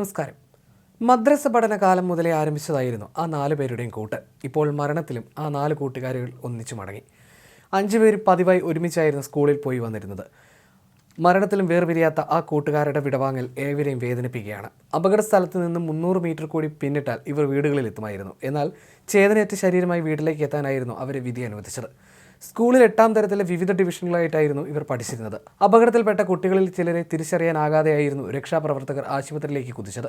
നമസ്കാരം. മദ്രസ പഠനകാലം മുതലേ ആരംഭിച്ചതായിരുന്നു ആ നാല് പേരുടെയും കൂട്ട്. ഇപ്പോൾ മരണത്തിലും ആ നാല് കൂട്ടുകാരികൾ ഒന്നിച്ചു മടങ്ങി. അഞ്ചു പേര് പതിവായി ഒരുമിച്ചായിരുന്നു സ്കൂളിൽ പോയി വന്നിരുന്നത്. മരണത്തിലും വേർപിരിയാത്ത ആ കൂട്ടുകാരുടെ വിടവാങ്ങൽ ഏവരെയും വേദനിപ്പിക്കുകയാണ്. അപകട സ്ഥലത്ത് നിന്ന് മുന്നൂറ് മീറ്റർ കൂടി പിന്നിട്ടാൽ ഇവർ വീടുകളിൽ എത്തുമായിരുന്നു. എന്നാൽ ചേതനയേറ്റ ശരീരമായി വീട്ടിലേക്ക് എത്താനായിരുന്നു അവരെ വിധി അനുവദിച്ചത്. സ്കൂളിൽ എട്ടാം തരത്തിലെ വിവിധ ഡിവിഷനുകളായിട്ടായിരുന്നു ഇവർ പഠിച്ചിരുന്നത്. അപകടത്തിൽപ്പെട്ട കുട്ടികളിൽ ചിലരെ തിരിച്ചറിയാനാകാതെയായിരുന്നു രക്ഷാപ്രവർത്തകർ ആശുപത്രിയിലേക്ക് കുതിച്ചത്.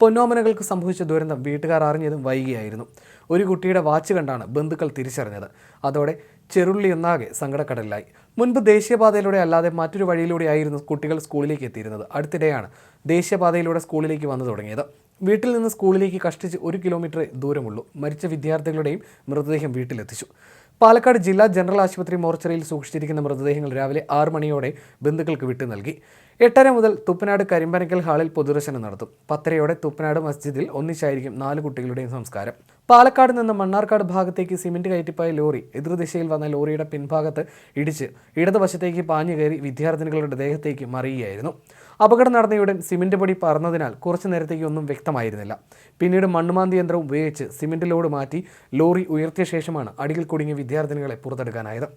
പൊന്നോമനകൾക്ക് സംഭവിച്ച ദുരന്തം വീട്ടുകാർ അറിഞ്ഞതും വൈകിയായിരുന്നു. ഒരു കുട്ടിയുടെ വാച്ച് കണ്ടാണ് ബന്ധുക്കൾ തിരിച്ചറിഞ്ഞത്. അതോടെ ചെറുള്ളി ഒന്നാകെ സങ്കടക്കടലിലായി. മുൻപ് ദേശീയപാതയിലൂടെ അല്ലാതെ മറ്റൊരു വഴിയിലൂടെയായിരുന്നു കുട്ടികൾ സ്കൂളിലേക്ക് എത്തിയിരുന്നത്. അടുത്തിടെയാണ് ദേശീയപാതയിലൂടെ സ്കൂളിലേക്ക് വന്നു തുടങ്ങിയത്. വീട്ടിൽ നിന്ന് സ്കൂളിലേക്ക് കഷ്ടിച്ച് ഒരു കിലോമീറ്റർ ദൂരമുള്ളൂ. മരിച്ച വിദ്യാർത്ഥികളുടെയും മൃതദേഹം വീട്ടിലെത്തിച്ചു. പാലക്കാട് ജില്ലാ ജനറൽ ആശുപത്രി മോർച്ചറിയിൽ സൂക്ഷിച്ചിരിക്കുന്ന മൃതദേഹങ്ങൾ രാവിലെ ആറ് മണിയോടെ ബന്ധുക്കൾക്ക് വിട്ടു നൽകി. എട്ടര മുതൽ തുപ്പനാട് കരിമ്പനക്കൽ ഹാളിൽ പൊതുദർശനം നടത്തും. പത്തരയോടെ തുപ്പനാട് മസ്ജിദിൽ ഒന്നിച്ചായിരിക്കും നാല് കുട്ടികളുടെയും സംസ്കാരം. പാലക്കാട് നിന്ന് മണ്ണാർക്കാട് ഭാഗത്തേക്ക് സിമെന്റ് കയറ്റിപ്പോയ ലോറി എതിർദിശയിൽ വന്ന ലോറിയുടെ പിൻഭാഗത്ത് ഇടിച്ച് ഇടതുവശത്തേക്ക് പാഞ്ഞു കയറി വിദ്യാർത്ഥിനികളുടെ ദേഹത്തേക്ക് മറിയുകയായിരുന്നു. അപകടം നടന്നയുടൻ സിമെന്റ് പൊടി പറന്നതിനാൽ കുറച്ചു നേരത്തേക്ക് ഒന്നും വ്യക്തമായിരുന്നില്ല. പിന്നീട് മണ്ണുമാന്തി യന്ത്രം ഉപയോഗിച്ച് സിമെന്റ് ലോഡ് മാറ്റി ലോറി ഉയർത്തിയ ശേഷമാണ് അടിയിൽ കുടുങ്ങിയ വിദ്യാർത്ഥിനികളെ പുറത്തെടുക്കാനായത്.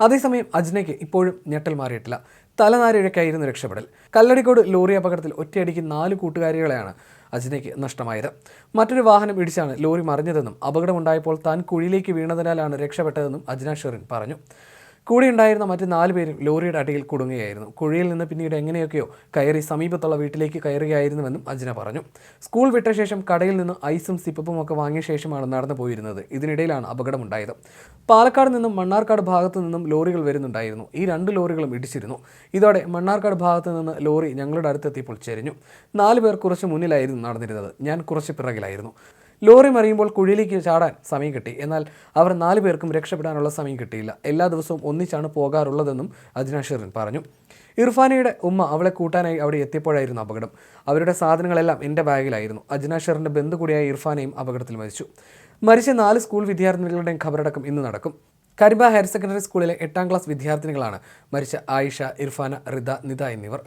അതേസമയം അജ്നയ്ക്ക് ഇപ്പോഴും ഞെട്ടൽ മാറിയിട്ടില്ല. തലനാരിഴക്കായിരുന്നു രക്ഷപ്പെടൽ. കല്ലടിക്കോട് ലോറി അപകടത്തിൽ ഒറ്റയടിക്ക് നാല് കൂട്ടുകാരികളെയാണ് അജ്നയ്ക്ക് നഷ്ടമായത്. മറ്റൊരു വാഹനം ഇടിച്ചാണ് ലോറി മറിഞ്ഞതെന്നും അപകടമുണ്ടായപ്പോൾ താൻ കുഴിയിലേക്ക് വീണതിനാലാണ് രക്ഷപ്പെട്ടതെന്നും അജ്ന ഷെറിൻ പറഞ്ഞു. കൂടെ ഉണ്ടായിരുന്ന മറ്റ് നാല് പേരും ലോറിയുടെ അടിയിൽ കുടുങ്ങുകയായിരുന്നു. കുഴിയിൽ നിന്ന് പിന്നീട് എങ്ങനെയൊക്കെയോ കയറി സമീപത്തുള്ള വീട്ടിലേക്ക് കയറുകയായിരുന്നുവെന്നും അജ്ന പറഞ്ഞു. സ്കൂൾ വിട്ട ശേഷം കടയിൽ നിന്ന് ഐസും സിപ്പപ്പും ഒക്കെ വാങ്ങിയ ശേഷമാണ് നടന്നു പോയിരുന്നത്. ഇതിനിടയിലാണ് അപകടമുണ്ടായത്. പാലക്കാട് നിന്നും മണ്ണാർക്കാട് ഭാഗത്തു നിന്നും ലോറികൾ വരുന്നുണ്ടായിരുന്നു. ഈ രണ്ട് ലോറികളും ഇടിച്ചിരുന്നു. ഇതോടെ മണ്ണാർക്കാട് ഭാഗത്തു നിന്ന് ലോറി ഞങ്ങളുടെ അടുത്തെത്തിയപ്പോൾ ചെരിഞ്ഞു. നാല് പേർ കുറച്ച് മുന്നിലായിരുന്നു നടന്നിരുന്നത്. ഞാൻ കുറച്ച് പിറകിലായിരുന്നു. ലോറി മറിയുമ്പോൾ കുഴിയിലേക്ക് ചാടാൻ സമയം കിട്ടി. എന്നാൽ അവർ നാലു പേർക്കും രക്ഷപ്പെടാനുള്ള സമയം കിട്ടിയില്ല. എല്ലാ ദിവസവും ഒന്നിച്ചാണ് പോകാറുള്ളതെന്നും അജ്ന ഷെറിൻ പറഞ്ഞു. ഇർഫാനയുടെ ഉമ്മ അവളെ കൂട്ടാനായി അവിടെ എത്തിയപ്പോഴായിരുന്നു അപകടം. അവരുടെ സാധനങ്ങളെല്ലാം എന്റെ ബാഗിലായിരുന്നു. അജ്ന ഷെറിന്റെ ബന്ധു കൂടിയായ ഇർഫാനെയും അപകടത്തിൽ മരിച്ചു. മരിച്ച നാല് സ്കൂൾ വിദ്യാർത്ഥിനികളുടെയും ഖബറടക്കം ഇന്ന് നടക്കും. കരിമ്പ ഹയർ സെക്കൻഡറി സ്കൂളിലെ എട്ടാം ക്ലാസ് വിദ്യാർത്ഥിനികളാണ് മരിച്ച ആയിഷ ഇർഫാന റിദ നിത എന്നിവർ.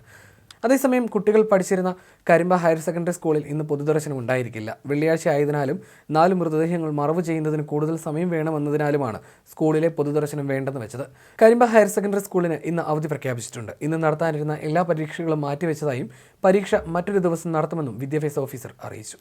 അതേസമയം കുട്ടികൾ പഠിച്ചിരുന്ന കരിമ്പ ഹയർ സെക്കൻഡറി സ്കൂളിൽ ഇന്ന് പൊതുദർശനം ഉണ്ടായിരിക്കില്ല. വെള്ളിയാഴ്ച ആയതിനാലും നാല് മൃതദേഹങ്ങൾ മറവ് ചെയ്യുന്നതിന് കൂടുതൽ സമയം വേണമെന്നതിനാലുമാണ് സ്കൂളിലെ പൊതുദർശനം വേണ്ടെന്ന് വെച്ചത്. കരിമ്പ ഹയർ സെക്കൻഡറി സ്കൂളിന് ഇന്ന് അവധി പ്രഖ്യാപിച്ചിട്ടുണ്ട്. ഇന്ന് നടത്താനിരുന്ന എല്ലാ പരീക്ഷകളും മാറ്റിവെച്ചതായും പരീക്ഷ മറ്റൊരു ദിവസം നടത്തുമെന്നും വിദ്യാഭ്യാസ ഓഫീസർ അറിയിച്ചു.